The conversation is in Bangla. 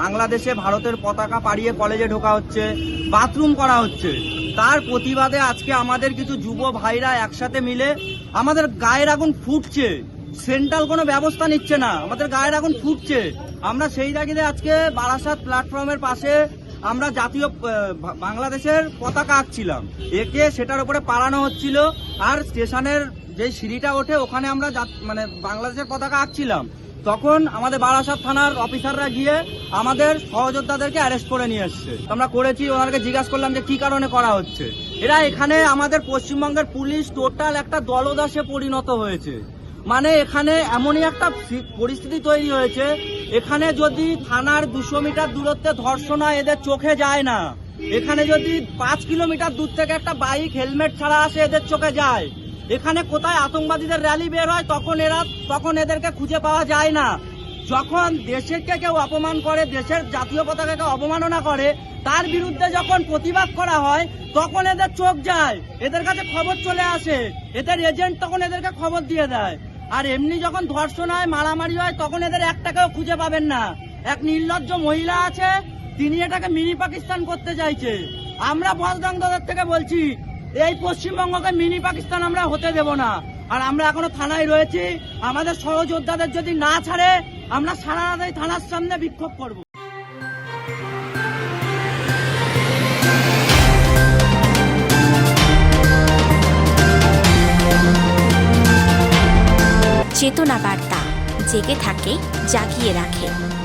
বাংলাদেশে ভারতের পতাকা পাড়িয়ে কলেজে ঢোকা হচ্ছে, বাথরুম করা হচ্ছে। তার প্রতিবাদে আজকে আমাদের কিছু যুব ভাইরা একসাথে মিলে আমাদের গায়ের আগুন ফুটছে। সেন্ট্রাল কোনো ব্যবস্থা নিচ্ছে না, আমাদের গায়ের আগুন ফুটছে। আমরা সেই জায়গায় আজকে বারাসাত প্ল্যাটফর্মের পাশে আমরা জাতীয় বাংলাদেশের পতাকা আঁকছিলাম। একে সেটার উপরে পালানো হচ্ছিল, আর স্টেশনের যে সিঁড়িটা ওঠে, ওখানে আমরা মানে বাংলাদেশের পতাকা আঁকছিলাম। তখন আমাদের বারাসাত থানার অফিসাররা গিয়ে আমাদের সহযোদ্ধাদেরকে অ্যারেস্ট করে নিয়ে এসছে। আমরা করেছি, ওনাদেরকে জিজ্ঞাসা করলাম যে কি কারণে করা হচ্ছে। এরা এখানে আমাদের পশ্চিমবঙ্গের পুলিশ টোটাল একটা দলদাসে পরিণত হয়েছে। মানে এখানে এমনই একটা পরিস্থিতি তৈরি হয়েছে, এখানে যদি থানার দুশো মিটার দূরত্বে ধর্ষণ হয়, এদের চোখে যায় না। এখানে যদি পাঁচ কিলোমিটার দূর থেকে একটা বাইক, হেলমেট ছাড়া আসে, এদের চোখে যায়। এখানে কোথায় আতঙ্কবাদীদের র্যালি বের হয়, তখন এরা, তখন এদেরকে খুঁজে পাওয়া যায় না। যখন দেশেরকে কেউ অপমান করে, দেশের জাতীয় পতাকাকে অবমাননা করে, তার বিরুদ্ধে যখন প্রতিবাদ করা হয়, তখন এদের চোখ যায়, এদের কাছে খবর চলে আসে, এদের এজেন্ট তখন এদেরকে খবর দিয়ে দেয়। আর এমনি যখন ধর্ষণ হয়, মারামারি হয়, তখন এদের একটাকেও খুঁজে পাবেন না। এক নির্লজ্জ মহিলা আছে, তিনি এটাকে মিনি পাকিস্তান করতে চাইছে। আমরা বজরং থেকে বলছি এই পশ্চিমবঙ্গকে মিনি পাকিস্তান আমরা হতে দেব না। আর আমরা এখনও থানায় রয়েছি। আমাদের সহযোদ্ধাদের যদি না ছাড়ে, আমরা সারা রাত থানার সামনে বিক্ষোভ করব। চেতনা বার্তা। জেগে থাকে, জাগিয়ে রাখে।